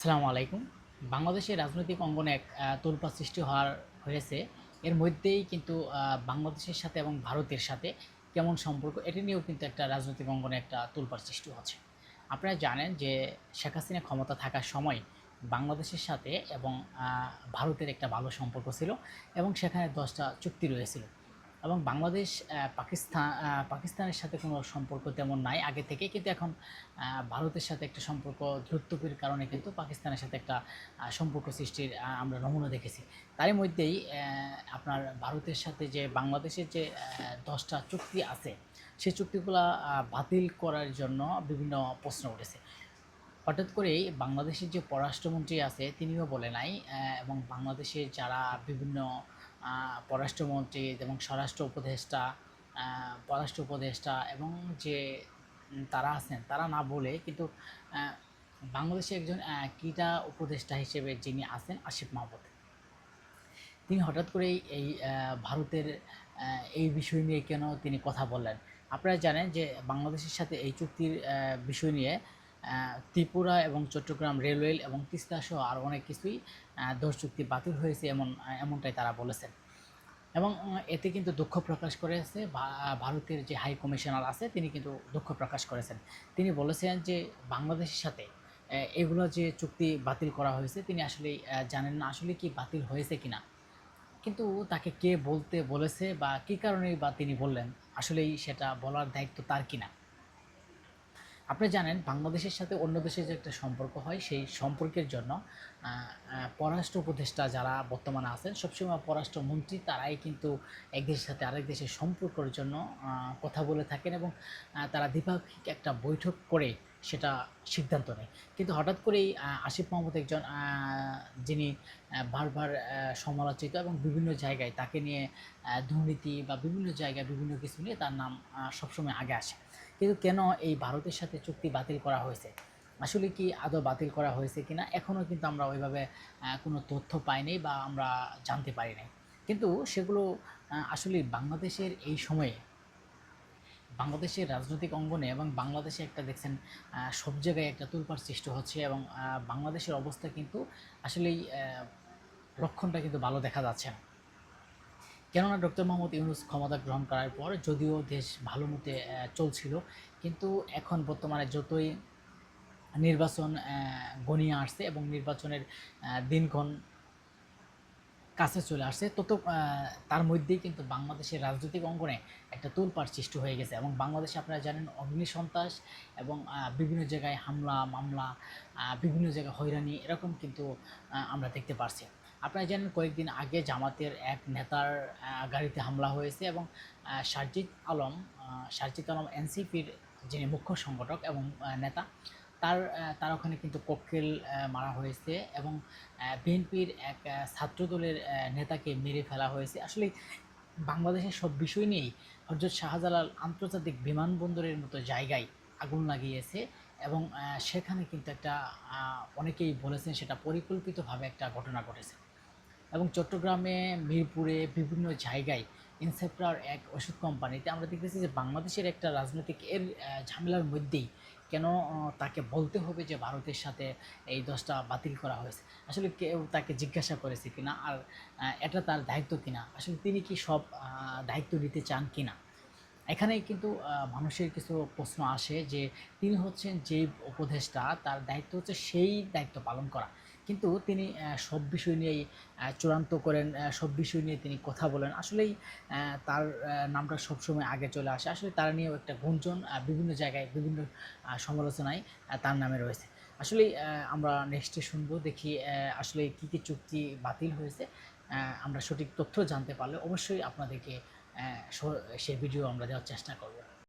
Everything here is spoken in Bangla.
আসসালামু আলাইকুম। বাংলাদেশের রাজনৈতিক অঙ্গনে এক আহ, তোলপাড় সৃষ্টি হওয়ার হয়েছে। এর মধ্যেই কিন্তু বাংলাদেশের সাথে এবং ভারতের সাথে কেমন সম্পর্ক এটি নিয়েও কিন্তু একটা রাজনৈতিক অঙ্গনে একটা তোলপাড় সৃষ্টি হচ্ছে। আপনারা জানেন যে শেখ হাসিনা ক্ষমতা থাকার সময় বাংলাদেশের সাথে এবং ভারতের একটা ভালো সম্পর্ক ছিল এবং সেখানে দশটা চুক্তি রয়েছিল। এবং বাংলাদেশ পাকিস্তান পাকিস্তানের সাথে কোনো সম্পর্ক তেমন নাই আগে থেকে। কিন্তু এখন ভারতের সাথে একটা সম্পর্ক দ্রুতপির কারণে কিন্তু পাকিস্তানের সাথে একটা সম্পর্ক সৃষ্টির আমরা নমুনা দেখেছি। তারই মধ্যেই আপনার ভারতের সাথে যে বাংলাদেশের যে দশটা চুক্তি আছে, সেই চুক্তিগুলো বাতিল করার জন্য বিভিন্ন প্রশ্ন উঠেছে। হঠাৎ করেই বাংলাদেশের যে পররাষ্ট্রমন্ত্রী আছে, তিনিও বলে নাই এবং বাংলাদেশের যারা বিভিন্ন পররাষ্ট্রমন্ত্রী এবং স্বরাষ্ট্র উপদেষ্টা পররাষ্ট্র উপদেষ্টা এবং যে তারা আছেন, তারা না বলে কিন্তু বাংলাদেশে একজন ক্রীড়া উপদেষ্টা হিসেবে যিনি আছেন আসিফ মাহমুদ, তিনি হঠাৎ করেই এই ভারতের এই বিষয় নিয়ে কেন তিনি কথা বললেন? আপনারা জানেন যে বাংলাদেশের সাথে এই চুক্তির বিষয় নিয়ে ত্রিপুরা এবং চট্টগ্রাম রেলওয়ে এবং তিস্তা সহ আরও অনেক কিছুই দোষ চুক্তি বাতিল হয়েছে এমন এমনটাই তারা বলেছেন। এবং এতে কিন্তু দুঃখ প্রকাশ করেছে ভারতের যে হাই কমিশনার আছে, তিনি কিন্তু দুঃখ প্রকাশ করেছেন। তিনি বলেছেন যে বাংলাদেশের সাথে এগুলো যে চুক্তি বাতিল করা হয়েছে, তিনি আসলে জানেন না আসলে কি বাতিল হয়েছে কি না কিন্তু তাকে কে বলতে বলেছে বা কী কারণেই বা তিনি বললেন, আসলেই সেটা বলার দায়িত্ব তার কিনা? আপনি জানেন, বাংলাদেশের সাথে অন্য দেশের যে একটা সম্পর্ক হয়, সেই সম্পর্কের জন্য পররাষ্ট্র উপদেষ্টা যারা বর্তমানে আছেন, সবসময় পররাষ্ট্রমন্ত্রী তারাই কিন্তু এক দেশের সাথে আরেক দেশের সম্পর্কের জন্য কথা বলে থাকেন এবং তারা দ্বিপাক্ষিক একটা বৈঠক করে সেটা সিদ্ধান্ত নেয়। কিন্তু হঠাৎ করেই আসিফ মাহমুদ একজন যিনি বারবার সমালোচিত এবং বিভিন্ন জায়গায় তাকে নিয়ে দুর্নীতি বা বিভিন্ন জায়গায় বিভিন্ন কিছু নিয়ে তার নাম সবসময় আগে আসে। কিন্তু কেন এই ভারতের সাথে চুক্তি বাতিল করা হয়েছে? আসলে কি আদৌ বাতিল করা হয়েছে কিনা? এখনও কিন্তু আমরা ওইভাবে কোনো তথ্য পাইনি বা আমরা জানতে পারি নাই। কিন্তু সেগুলো আসলে বাংলাদেশের এই সময়ে, বাংলাদেশের রাজনৈতিক অঙ্গনে এবং বাংলাদেশে একটা দেখছেন সব জায়গায় একটা তুলপার সৃষ্টি হচ্ছে এবং বাংলাদেশের অবস্থা কিন্তু আসলেই লক্ষণটা কিন্তু ভালো দেখা যাচ্ছে না। কেননা ডক্টর মোহাম্মদ ইউনুস ক্ষমতা গ্রহণ করার পর যদিও দেশ ভালো মতে চলছিল, কিন্তু এখন বর্তমানে যতই নির্বাচন গণিয়ে আসছে এবং নির্বাচনের দিনক্ষণ কাছে চলে আসছে। তত তার মধ্যেই কিন্তু বাংলাদেশের রাজনৈতিক অঙ্গনে একটা তোলপাড় সৃষ্টি হয়ে গেছে এবং বাংলাদেশে আপনারা জানেন অগ্নি সন্ত্রাস এবং বিভিন্ন জায়গায় হামলা, মামলা বিভিন্ন জায়গায় হয়রানি এরকম কিন্তু আমরা দেখতে পারছি। আপনারা জানেন কয়েকদিন আগে জামাতের এক নেতার গাড়িতে হামলা হয়েছে এবং সারজিৎ আলম সারজিৎ আলম এনসিপির যিনি মুখ্য সংগঠক এবং নেতা তার তার ওখানে কিন্তু ককটেল মারা হয়েছে এবং বিএনপির এক ছাত্রদলের নেতাকে মেরে ফেলা হয়েছে। আসলে বাংলাদেশের সব বিষয় নিয়েই হজরত শাহজালাল আন্তর্জাতিক বিমানবন্দরের মতো জায়গায় আগুন লাগিয়েছে এবং সেখানে কিন্তু একটা অনেকেই বলেছেন সেটা পরিকল্পিতভাবে একটা ঘটনা ঘটেছে। এবং চট্টগ্রামে, মিরপুরে বিভিন্ন জায়গায় ইনসেপ্টার এক ওষুধ কোম্পানিতে আমরা দেখতেছি যে বাংলাদেশের একটা রাজনৈতিক এর ঝামেলার মধ্যেই কেন তাকে বলতে হবে যে ভারতের সাথে এই দশটা বাতিল করা হয়েছে? আসলে কেউ তাকে জিজ্ঞাসা করেছে কিনা? আর এটা তার দায়িত্ব কিনা? আসলে তিনি কি সব দায়িত্ব নিতে চান কিনা? এখানে কিন্তু মানুষের কিছু প্রশ্ন আসে যে তিনি হচ্ছেন যে উপদেষ্টা, তার দায়িত্ব হচ্ছে সেই দায়িত্ব পালন করা। কিন্তু তিনি সব বিষয় নিয়েই চূড়ান্ত করেন সব বিষয় নিয়ে তিনি কথা বলেন। আসলেই তার নামটা সবসময় আগে চলে আসে। আসলে তার নিয়েও একটা গুঞ্জন বিভিন্ন জায়গায় বিভিন্ন সমালোচনায় তার নামে রয়েছে। আসলে আমরা নেক্সটে শুনব, দেখি আসলে কী কী চুক্তি বাতিল হয়েছে। আমরা সঠিক তথ্য জানতে পারলে অবশ্যই আপনাদেরকে স- ভিডিও আমরা দেওয়ার চেষ্টা করব।